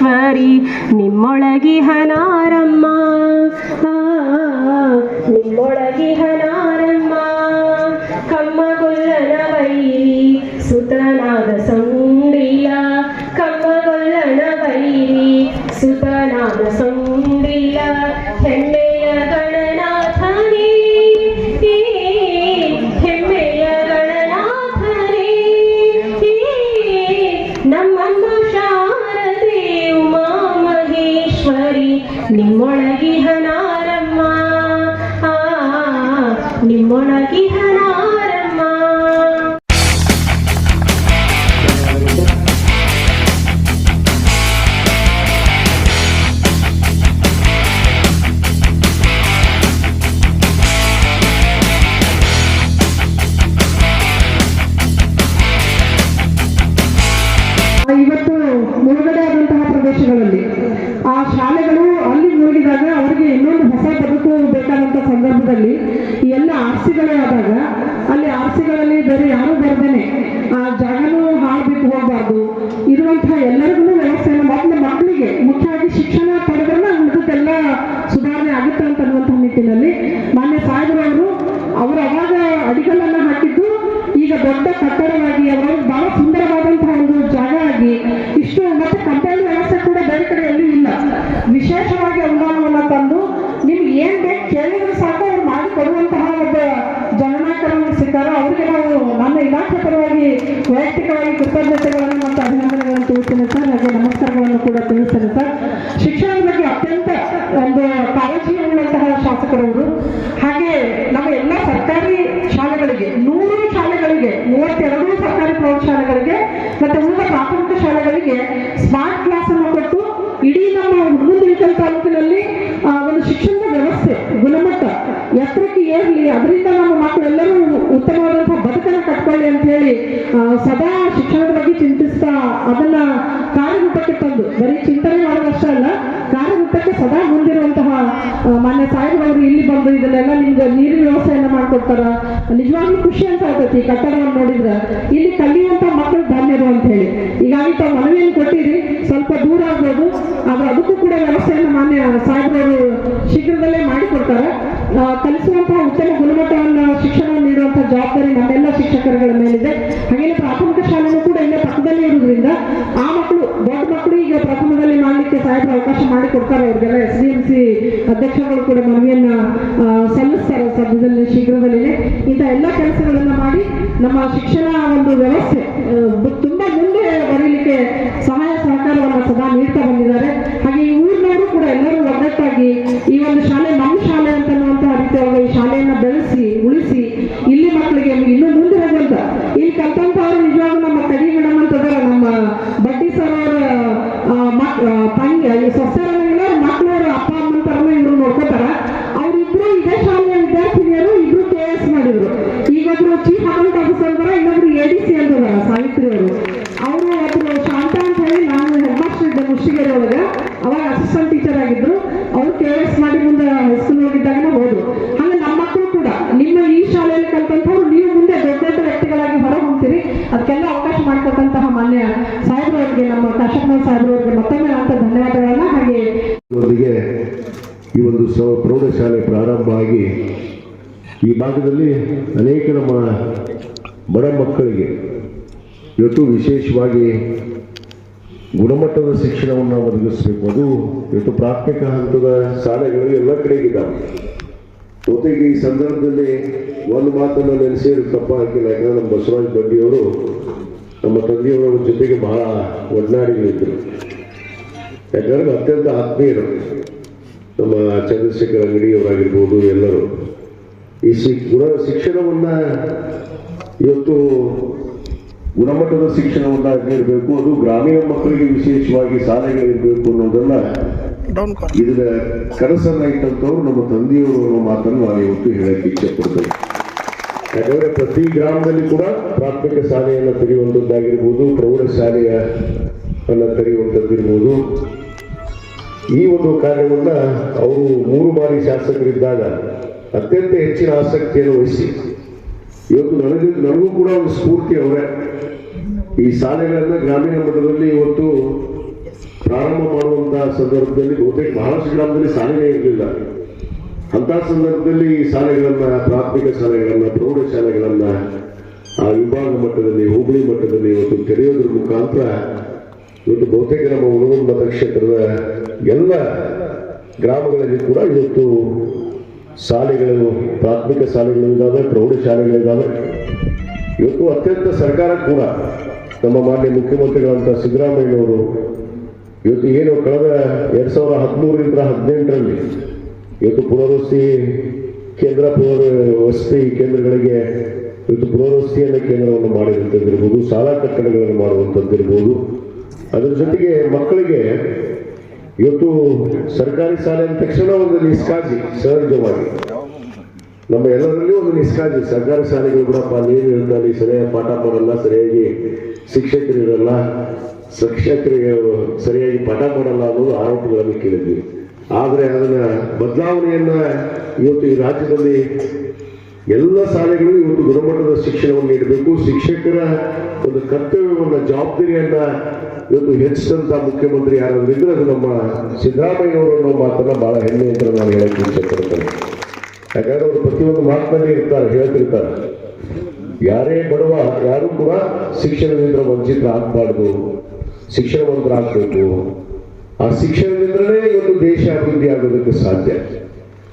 ಮಹೇಶ್ವರಿ ನಿಮ್ಮೊಳಗಿ ಹನಾರಮ್ಮ ಆ, ನಿಮ್ಮೊಳಗಿ ಹನಾರಮ್ಮ ಕಮ್ಮಗೊಲ್ಲನ ವೈರಿ ಸುತನಾದ ಸಂಡಿಯ ಕಮ್ಮಗೊಲ್ಲನ ವೈರಿ ಸುತನಾದ ಸಂಡಿಯ ಹೆಮ್ಮೆಯ ಇವತ್ತು ಮುಳುಗಡೆ ಆದಂತಹ ಪ್ರದೇಶಗಳಲ್ಲಿ ಆ ಶಾಲೆಗಳು ಅಲ್ಲಿ ಮುಳುಗಿದಾಗ ಅವರಿಗೆ ಇನ್ನೊಂದು ಹೊಸ ಬದುಕು ಬೇಕಾದಂತ ಸಂದರ್ಭದಲ್ಲಿ ಈ ಎಲ್ಲ ಆರ್ಸಿಗಳೇ ಆದಾಗ ಅಲ್ಲಿ ಆರ್ಸಿಗಳಲ್ಲಿ ಬೇರೆ ಯಾರು ಬರ್ದೇನೆ. ಆ ಜಾಗನೂ ಹಾಳು ಬಿಟ್ಟು ಹೋಗಬಾರ್ದು. ಇರುವಂತಹ ಎಲ್ಲರಿಗೂ ಪರವಾಗಿ ವೈಯಕ್ತಿಕವಾಗಿ ಕೃತಜ್ಞತೆಗಳನ್ನು ಮತ್ತು ಅಭಿನಂದನೆಗಳನ್ನು ತಿಳಿಸ್ತೇನೆ ಸರ್. ಹಾಗೆ ನಮಸ್ಕಾರಗಳನ್ನು ಕೂಡ ತಿಳಿಸ್ತೇನೆ ಸರ್. ಶಿಕ್ಷಣದ ಬಗ್ಗೆ ಅತ್ಯಂತ ಒಂದು ಕಾಳಜಿ ಉಳ್ಳಂತಹ ಶಾಸಕರವರು ಹಾಗೆ ನಮ್ಮ ಎಲ್ಲ ಸರ್ಕಾರಿ ಶಾಲೆಗಳಿಗೆ, ನೂರು ಶಾಲೆಗಳಿಗೆ, ಮೂವತ್ತೆರಡು ಸರ್ಕಾರಿ ಪ್ರೌಢಶಾಲೆಗಳಿಗೆ ಮತ್ತೆ ಉಳಿದ ಪ್ರಾಥಮಿಕ ಶಾಲೆಗಳಿಗೆ ಸ್ಮಾರ್ಟ್ ಕ್ಲಾಸ್ ಅನ್ನು ಕೊಟ್ಟು ಇಡೀ ನಮ್ಮ ಹುಡುಗನ ತಾಲೂಕಿನಲ್ಲಿ ಆ, ಒಂದು ಶಿಕ್ಷಣದ ವ್ಯವಸ್ಥೆ ಗುಣಮಟ್ಟ ಎತ್ತರಕ್ಕೆ ಏರಲಿ ಅದರಿಂದ ನಮ್ಮ ಮಕ್ಕಳೆಲ್ಲರೂ ಉತ್ತಮವಾದಂತಹ ಬದುಕನ್ನು ಕಟ್ಕೊಳ್ಳಿ ಅಂತ ಹೇಳಿ ಆ, ಸದಾ ಶಿಕ್ಷಣದ ಬಗ್ಗೆ ಚಿಂತಿಸ್ತಾ ಅದನ್ನ ಕಾರ್ಯರೂಪಕ್ಕೆ ತಂದು, ಬರೀ ಚಿಂತನೆ ಮಾಡೋದಷ್ಟೇ ಅಲ್ಲ, ಕಾರ್ಯರೂಪಕ್ಕೆ ಸದಾ ಮುಂದಿರುವಂತಹ ಮಾನ್ಯ ಸಾಹೇಬರವರು ಇಲ್ಲಿ ಬಂದು ಇದನ್ನೆಲ್ಲ ನಿಮ್ಗೆ ನೀರಿನ ವ್ಯವಸ್ಥೆಯನ್ನ ಮಾಡ್ಕೊಡ್ತಾರ? ನಿಜವಾಗ್ಲೂ ಖುಷಿ ಅಂತ ಆಗ್ತೈತಿ ಕಟ್ಟಡವನ್ನು ನೋಡಿದ್ರೆ. ಇಲ್ಲಿ ಕಲಿಯುವಂತ ಮಕ್ಕಳು ಧನ್ಯರು ಅಂತ ಹೇಳಿ. ಈಗಾಗಿ ತಾವು ಮನವಿಯನ್ನು ಕೊಟ್ಟಿರಿ, ಸ್ವಲ್ಪ ದೂರ ಆಗ್ಬೋದು, ಆದ್ರೆ ಅದಕ್ಕೂ ಕೂಡ ವ್ಯವಸ್ಥೆಯನ್ನು ಮಾನ್ಯ ಸಾಹೇಬರವರು ಶೀಘ್ರದಲ್ಲೇ ಮಾಡಿಕೊಡ್ತಾರೆ. ಕಲಿಸುವಂತಹ ಉತ್ತಮ ಗುಣಮಟ್ಟವನ್ನು ಸಾಹೇಬರು ಅವಕಾಶ ಮಾಡಿಕೊಡ್ತಾರೆ ಅವ್ರಿಗೆಲ್ಲ ಎಸ್ ಡಿ ಎಂ ಸಿ ಅಧ್ಯಕ್ಷರುಗಳು ಕೂಡ ಮನವಿಯನ್ನ ಸಲ್ಲಿಸ್ತಾರೆ ಸದ್ಯದಲ್ಲಿ ಶೀಘ್ರದಲ್ಲೇ ಇಂಥ ಎಲ್ಲ ಕೆಲಸಗಳನ್ನ ಮಾಡಿ ನಮ್ಮ ಶಿಕ್ಷಣ ಒಂದು ವ್ಯವಸ್ಥೆ ತುಂಬಾ ಮುಂದೆ ಬರೀಲಿಕ್ಕೆ ಸಹಾಯ ಸಹಕಾರವನ್ನು ಸದಾ ನೀಡ್ತಾ ಬಂದಿದ್ದಾರೆ. ಸ ಪ್ರೌಢಶಾಲೆ ಪ್ರಾರಂಭ ಆಗಿ ಈ ಭಾಗದಲ್ಲಿ ಅನೇಕ ನಮ್ಮ ಬಡ ಮಕ್ಕಳಿಗೆ ಇವತ್ತು ವಿಶೇಷವಾಗಿ ಗುಣಮಟ್ಟದ ಶಿಕ್ಷಣವನ್ನು ಒದಗಿಸಬೇಕು ಅದು ಇವತ್ತು ಪ್ರಾಥಮಿಕ ಹಂತದ ಶಾಲೆಗಳು ಎಲ್ಲ ಕಡೆಗಿದ್ದಾವೆ. ಜೊತೆಗೆ ಈ ಸಂದರ್ಭದಲ್ಲಿ ಒಂದು ಮಾತನ್ನು ನೆನೆಸಿದ್ರೆ ತಪ್ಪ ಹಾಕಿಲ್ಲ ಯಾಕಂದ್ರೆ ನಮ್ಮ ಬಸವರಾಜ ಬಂಡಿಯವರು ನಮ್ಮ ತಂದೆಯವರ ಜೊತೆಗೆ ಬಹಳ ಒಡನಾಡಿಗಳಿದ್ದರು. ಯಾಕಂದ್ರೆ ಅತ್ಯಂತ ಆತ್ಮೀಯರು. ನಮ್ಮ ಚಂದ್ರಶೇಖರ್ ಅಂಗಡಿಯವರಾಗಿರ್ಬೋದು ಎಲ್ಲರೂ. ಈ ಶಿ ಗುಣ ಶಿಕ್ಷಣವನ್ನ ಇವತ್ತು ಗುಣಮಟ್ಟದ ಶಿಕ್ಷಣವನ್ನ ನೀಡಬೇಕು ಅದು ಗ್ರಾಮೀಣ ಮಕ್ಕಳಿಗೆ ವಿಶೇಷವಾಗಿ ಶಾಲೆಗಳಿರಬೇಕು ಅನ್ನೋದನ್ನ ಇದರ ಕನಸನ್ನ ಇಟ್ಟಂತವ್ರು ನಮ್ಮ ತಂದೆಯವರು ಅನ್ನೋ ಮಾತನ್ನು ನಾನು ಇವತ್ತು ಹೇಳಕ್ಕೆ ಇಚ್ಛೆ ಪಡ್ತೇನೆ. ಯಾಕಂದ್ರೆ ಪ್ರತಿ ಗ್ರಾಮದಲ್ಲಿ ಕೂಡ ಪ್ರಾಥಮಿಕ ಶಾಲೆಯನ್ನು ತೆರೆಯುವಂಥದ್ದಾಗಿರ್ಬೋದು ಪ್ರೌಢಶಾಲೆಯ ಅನ್ನ ತೆರೆಯುವಂಥದ್ದಿರ್ಬೋದು. ಈ ಒಂದು ಕಾರ್ಯವನ್ನ ಅವರು ಮೂರು ಬಾರಿ ಶಾಸಕರಿದ್ದಾಗ ಅತ್ಯಂತ ಹೆಚ್ಚಿನ ಆಸಕ್ತಿಯನ್ನು ವಹಿಸಿ. ಇವತ್ತು ನನಗೆ, ನನಗೂ ಕೂಡ ಒಂದು ಸ್ಫೂರ್ತಿ ಅವರೇ. ಈ ಶಾಲೆಗಳನ್ನ ಗ್ರಾಮೀಣ ಮಟ್ಟದಲ್ಲಿ ಇವತ್ತು ಪ್ರಾರಂಭ ಮಾಡುವಂತಹ ಸಂದರ್ಭದಲ್ಲಿ ಬಹುತೇಕ ಬಹಳಷ್ಟು ಗ್ರಾಮದಲ್ಲಿ ಶಾಲೆನೇ ಇರಲಿಲ್ಲ. ಅಂತ ಸಂದರ್ಭದಲ್ಲಿ ಈ ಶಾಲೆಗಳನ್ನ, ಪ್ರಾಥಮಿಕ ಶಾಲೆಗಳನ್ನ ಪ್ರೌಢಶಾಲೆಗಳನ್ನ ಆ ವಿಭಾಗ ಮಟ್ಟದಲ್ಲಿ, ಹುಬ್ಬಳ್ಳಿ ಮಟ್ಟದಲ್ಲಿ ಇವತ್ತು ತೆರೆಯೋದ್ರ ಮುಖಾಂತರ ಇವತ್ತು ಬಹುತೇಕ ನಮ್ಮ ಉಣಗುಂದ ಮತಕ್ಷೇತ್ರದ ಎಲ್ಲ ಗ್ರಾಮಗಳಲ್ಲಿ ಕೂಡ ಇವತ್ತು ಶಾಲೆಗಳು, ಪ್ರಾಥಮಿಕ ಶಾಲೆಗಳು ಇದ್ದಾವೆ ಪ್ರೌಢಶಾಲೆಗಳಿದ್ದಾವೆ ಇವತ್ತು ಅತ್ಯಂತ ಸರ್ಕಾರ ಕೂಡ ನಮ್ಮ ಮಾನ್ಯ ಮುಖ್ಯಮಂತ್ರಿಗಳಂತ ಸಿದ್ದರಾಮಯ್ಯನವರು ಇವತ್ತು ಏನು ಕಳೆದ ಎರಡ್ ಸಾವಿರದ ಹದಿಮೂರರಿಂದ ಹದಿನೆಂಟರಲ್ಲಿ ಇವತ್ತು ಪುನರ್ವಸತಿ ಕೇಂದ್ರ ಪುನರ್ ವಸತಿ ಕೇಂದ್ರಗಳಿಗೆ ಇವತ್ತು ಪುನರ್ವಸತಿಯನ್ನು ಕೇಂದ್ರವನ್ನು ಮಾಡಿರುವಂಥದ್ದಿರ್ಬೋದು ಶಾಲಾ ಕಟ್ಟಡಗಳನ್ನು ಮಾಡುವಂಥದ್ದಿರ್ಬೋದು. ಅದ್ರ ಜೊತೆಗೆ ಮಕ್ಕಳಿಗೆ ಇವತ್ತು ಸರ್ಕಾರಿ ಶಾಲೆ ಅಂದ ತಕ್ಷಣ ಒಂದು ನಿಷ್ಕಾಜಿ ಸಹಜವಾಗಿ. ನಮ್ಮ ಎಲ್ಲರಲ್ಲಿ ಒಂದು ನಿಷ್ಕಾಜಿ ಸರ್ಕಾರಿ ಶಾಲೆಗಳು ಬಿಡಪ್ಪ, ನೀರು ಇರ್ತಾರೆ ಸರಿಯಾಗಿ ಪಾಠ ಮಾಡಲ್ಲ, ಸರಿಯಾಗಿ ಶಿಕ್ಷಕರು ಇರಲ್ಲ, ಶಿಕ್ಷಕರಿಗೆ ಸರಿಯಾಗಿ ಪಾಠ ಮಾಡಲ್ಲ ಅನ್ನೋದು ಆರೋಪಗಳನ್ನು ಕೇಳಿದ್ವಿ. ಆದರೆ ಅದನ್ನ ಬದಲಾವಣೆಯನ್ನ ಇವತ್ತು ಈ ರಾಜ್ಯದಲ್ಲಿ ಎಲ್ಲ ಶಾಲೆಗಳು ಇವತ್ತು ಗುಣಮಟ್ಟದ ಶಿಕ್ಷಣವನ್ನು ನೀಡಬೇಕು. ಶಿಕ್ಷಕರ ಒಂದು ಕರ್ತವ್ಯವನ್ನ, ಜವಾಬ್ದಾರಿಯನ್ನ ಇವತ್ತು ಹೆಚ್ಚಿಸಿದಂತ ಮುಖ್ಯಮಂತ್ರಿ ಯಾರಾದ್ರೂ ಇದ್ರೆ ಅದು ನಮ್ಮ ಸಿದ್ದರಾಮಯ್ಯನವರು ಅನ್ನೋ ಮಾತನ್ನ ಬಹಳ ಹೆಮ್ಮೆ ಅಂತ ನಾನು ಹೇಳಕ್ಕೆ ಇಷ್ಟಪಡ್ತೇನೆ. ಯಾಕಂದ್ರೆ ಅವರು ಪ್ರತಿಯೊಂದು ಮಾತಿನಲ್ಲಿ ಇರ್ತಾರೆ, ಹೇಳ್ತಿರ್ತಾರೆ. ಯಾರೇ ಬಡವ, ಯಾರು ಕೂಡ ಶಿಕ್ಷಣದಿಂದ ಶಿಕ್ಷಕರಿಂದ ಆಗಬೇಕು ಆ ಶಿಕ್ಷಣದಿಂದಲೇ ಇವತ್ತು ದೇಶ ಅಭಿವೃದ್ಧಿ ಆಗೋದಕ್ಕೆ ಸಾಧ್ಯ.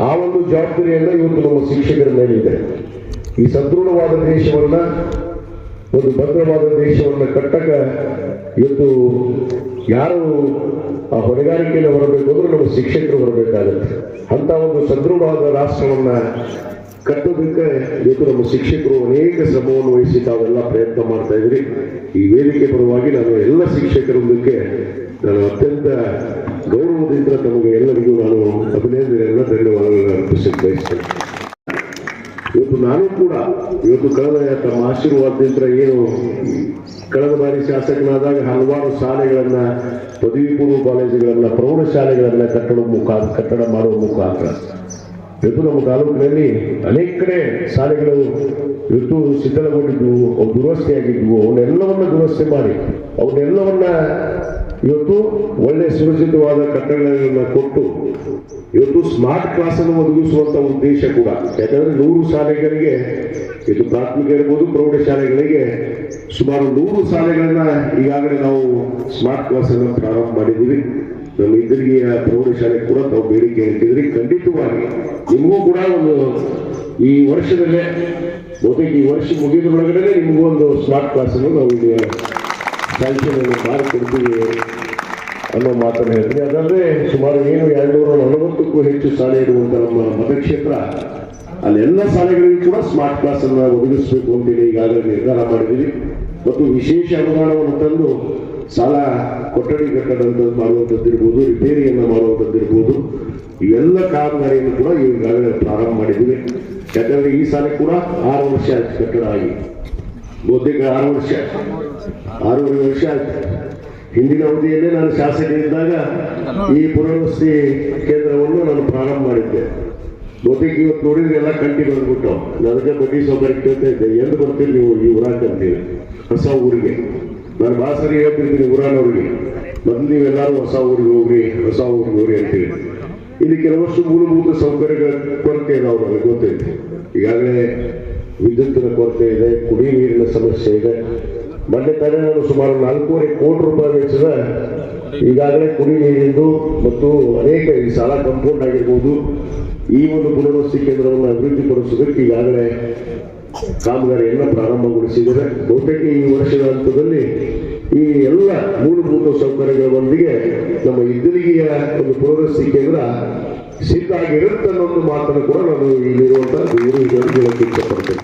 ಆ ಒಂದು ಜವಾಬ್ದಾರಿಯನ್ನ ಇವತ್ತು ನಮ್ಮ ಶಿಕ್ಷಕರ ಮೇಲಿದೆ. ಈ ಸದೃಢವಾದ ದೇಶವನ್ನ, ಒಂದು ಭದ್ರವಾದ ದೇಶವನ್ನ ಕಟ್ಟಕ ಇವತ್ತು ಯಾರು ಆ ಹೊಣೆಗಾರಿಕೆಯಲ್ಲಿ ಹೊರಬೇಕು ಅಂದ್ರೆ ನಮ್ಮ ಶಿಕ್ಷಕರು ಹೊರಬೇಕಾಗತ್ತೆ. ಅಂತ ಒಂದು ಸದೃಢವಾದ ರಾಷ್ಟ್ರವನ್ನ ಕಟ್ಟೋದಕ್ಕೆ ಇವತ್ತು ನಮ್ಮ ಶಿಕ್ಷಕರು ಅನೇಕ ಶ್ರಮವನ್ನು ವಹಿಸಿ ತಾವೆಲ್ಲ ಪ್ರಯತ್ನ ಮಾಡ್ತಾ ಇದ್ರಿ ಈ ವೇದಿಕೆ ಪರವಾಗಿ ನಾನು ಎಲ್ಲ ಶಿಕ್ಷಕರೊಂದಕ್ಕೆ ನಾನು ಅತ್ಯಂತ ಗೌರವದಿಂದ ತಮಗೆ ಎಲ್ಲರಿಗೂ ನಾನು ಅಭಿನಂದನೆಯನ್ನು ಧನ್ಯವಾದಗಳನ್ನು ಅರ್ಪಿಸಲು ಬಯಸ್ತೇನೆ ಇವತ್ತು ನಾನು ಕೂಡ ಇವತ್ತು ಕಳೆದ ತಮ್ಮ ಆಶೀರ್ವಾದದಿಂದ ಏನು ಕಳೆದ ಬಾರಿ ಶಾಸಕನಾದಾಗ ಹಲವಾರು ಶಾಲೆಗಳನ್ನ ಪದವಿ ಪೂರ್ವ ಕಾಲೇಜುಗಳನ್ನ ಪ್ರೌಢಶಾಲೆಗಳನ್ನ ಕಟ್ಟಡ ಮುಖಾಂತರ ಕಟ್ಟಡ ಮಾಡುವ ಮುಖಾಂತರ. ಇವತ್ತು ನಮ್ಮ ತಾಲೂಕಿನಲ್ಲಿ ಅನೇಕ ಕಡೆ ಶಾಲೆಗಳು ಇವತ್ತು ಶಿಥಿಲಗೊಂಡಿದ್ವು, ಅವು ದುರಸ್ತಿಯಾಗಿದ್ವು, ಅವನ್ನೆಲ್ಲವನ್ನ ದುರಸ್ತಿ ಮಾಡಿ, ಅವನ್ನೆಲ್ಲವನ್ನ ಇವತ್ತು ಒಳ್ಳೆ ಸುರಕ್ಷಿತವಾದ ಕಟ್ಟಡಗಳನ್ನ ಕೊಟ್ಟು ಇವತ್ತು ಸ್ಮಾರ್ಟ್ ಕ್ಲಾಸ್ ಅನ್ನು ಒದಗಿಸುವಂತ ಉದ್ದೇಶ ಕೂಡ. ಯಾಕಂದ್ರೆ ನೂರು ಶಾಲೆಗಳಿಗೆ, ಇದು ಪ್ರಾಥಮಿಕ ಇರ್ಬೋದು, ಪ್ರೌಢಶಾಲೆಗಳಿಗೆ ಸುಮಾರು ನೂರು ಶಾಲೆಗಳನ್ನ ಈಗಾಗಲೇ ನಾವು ಸ್ಮಾರ್ಟ್ ಕ್ಲಾಸ್ ಅನ್ನು ಪ್ರಾರಂಭ ಮಾಡಿದ್ದೀವಿ. ನಮ್ಮ ಇದ್ರಿಗೆಯ ಪ್ರೌಢಶಾಲೆ ಕೂಡ ತಾವು ಬೇಡಿಕೆ ಇಟ್ಟಿದ್ರಿ ಖಂಡಿತವಾಗಿ ನಿಮಗೂ ಕೂಡ ಒಂದು ಈ ವರ್ಷದಲ್ಲೇ, ಬಹುತೇಕ ಈ ವರ್ಷ ಮುಗಿದ ಒಳಗಡೆ ನಿಮಗೂ ಒಂದು ಸ್ಮಾರ್ಟ್ ಕ್ಲಾಸ್ ಅನ್ನು ನಾವು ಅನ್ನು ಮಾಡಿಕೊಡ್ತೀವಿ ಅನ್ನೋ ಮಾತನ್ನು ಹೇಳ್ತೀನಿ ಅದಲ್ಲದೆ ಸುಮಾರು ಏನು ಎರಡ್ನೂರ ನಲವತ್ತಕ್ಕೂ ಹೆಚ್ಚು ಶಾಲೆ ಇರುವಂಥ ನಮ್ಮ ಮತಕ್ಷೇತ್ರ, ಅಲ್ಲೆಲ್ಲ ಶಾಲೆಗಳಿಗೂ ಕೂಡ ಸ್ಮಾರ್ಟ್ ಕ್ಲಾಸ್ ಅನ್ನು ಒದಗಿಸಬೇಕು ಅಂತೇಳಿ ಈಗಾಗಲೇ ನಿರ್ಧಾರ ಮಾಡಿದ್ದೀವಿ. ಮತ್ತು ವಿಶೇಷ ಅನುದಾನವನ್ನು ತಂದು ಸಾಲ ಕೊಠಡಿ ಕಟ್ಟದಂತ ಮಾಡುವಂಥದ್ದಿರ್ಬೋದು, ರಿಪೇರಿಯನ್ನು ಮಾಡುವಂಥದ್ದಿರ್ಬೋದು, ಇವೆಲ್ಲ ಕಾಮಗಾರಿಯನ್ನು ಕೂಡ ಈಗಾಗಲೇ ಪ್ರಾರಂಭ ಮಾಡಿದ್ದೀವಿ. ಯಾಕಂದರೆ ಈ ಶಾಲೆ ಕೂಡ ಆರು ವರ್ಷ ಕಟ್ಟಡ ಆಗಿ, ಬಹುತೇಕ ಆರು ವರ್ಷ. ಆರೂವರೆ ವರ್ಷ ಆಯ್ತು. ಹಿಂದಿನ ಅವಧಿಯಲ್ಲೇ ನಾನು ಶಾಸಕರಿದ್ದಾಗ ಈ ಪುನರ್ವಸತಿ ಕೇಂದ್ರವನ್ನು ನಾನು ಪ್ರಾರಂಭ ಮಾಡಿದ್ದೆ. ಬಹುತೇಕ ಇವತ್ತು ನೋಡಿದ್ರೆ ಎಲ್ಲ ಕಂಟಿ ಬಂದ್ಬಿಟ್ಟು ನನಗೆ ಬಡ್ಡಿ ಸೌಕರ್ಯ ಕೇಳ್ತಾ ಇದ್ದೆ. ಎಂದು ಬರ್ತೀರಿ ನೀವು ಈ ಊರಾಗ ಅಂತೇಳಿ ಹೊಸ ಊರಿಗೆ. ನಾನು ಬಾಸರಿ ಸರಿ ಹೇಳ್ತಿರ್ತೀನಿ ಊರಾನವ್ರಿಗೆ. ಬಂದು ನೀವೆಲ್ಲರೂ ಹೊಸ ಊರಿಗೆ ಹೋಗ್ರಿ, ಹೊಸ ಊರಿಗೆ ಹೋಗ್ರಿ ಅಂತೇಳಿ ಇಲ್ಲಿ ಕೆಲವಷ್ಟು ಮೂಲಭೂತ ಸೌಕರ್ಯಗಳ ಕೊರತೆ ಇದಾವೆ ನನಗೆ ಗೊತ್ತೈತಿ. ಈಗಾಗಲೇ ವಿದ್ಯುತ್ತಿನ ಕೊರತೆ ಇದೆ ಕುಡಿ ನೀರಿನ ಸಮಸ್ಯೆ ಇದೆ. ತಾನೇ ನಾನು ಸುಮಾರು ನಾಲ್ಕೂವರೆ ಕೋಟಿ ರೂಪಾಯಿ ವೆಚ್ಚದ ಈಗಾಗಲೇ ಕುಡಿ ನೀರಿಂದು ಮತ್ತು ಅನೇಕ ಈ ಸಾಲ ಕಂಪೌಂಡ್ ಆಗಿರ್ಬೋದು, ಈ ಒಂದು ಪುನರ್ವಸತಿ ಕೇಂದ್ರವನ್ನು ಅಭಿವೃದ್ಧಿಪಡಿಸೋದಕ್ಕೆ ಈಗಾಗಲೇ ಕಾಮಗಾರಿಯನ್ನು ಪ್ರಾರಂಭಗೊಳಿಸಿದ್ದಾರೆ. ಬಹುತೇಕ ಈ ವರ್ಷದ ಹಂತದಲ್ಲಿ ಈ ಎಲ್ಲ ಮೂಲಭೂತ ಸೌಕರ್ಯಗಳೊಂದಿಗೆ ನಮ್ಮ ಇದ್ದಲಿಗೆಯ ಒಂದು ಪುನರ್ವಸತಿ ಕೇಂದ್ರ ಸಿದ್ಧ ಆಗಿರುತ್ತೆ ಅನ್ನೋ ಒಂದು ಮಾತನ್ನು ಕೂಡ ನಾನು ಇಲ್ಲಿರುವಂತಹ ಇಷ್ಟಪಡ್ತೇನೆ.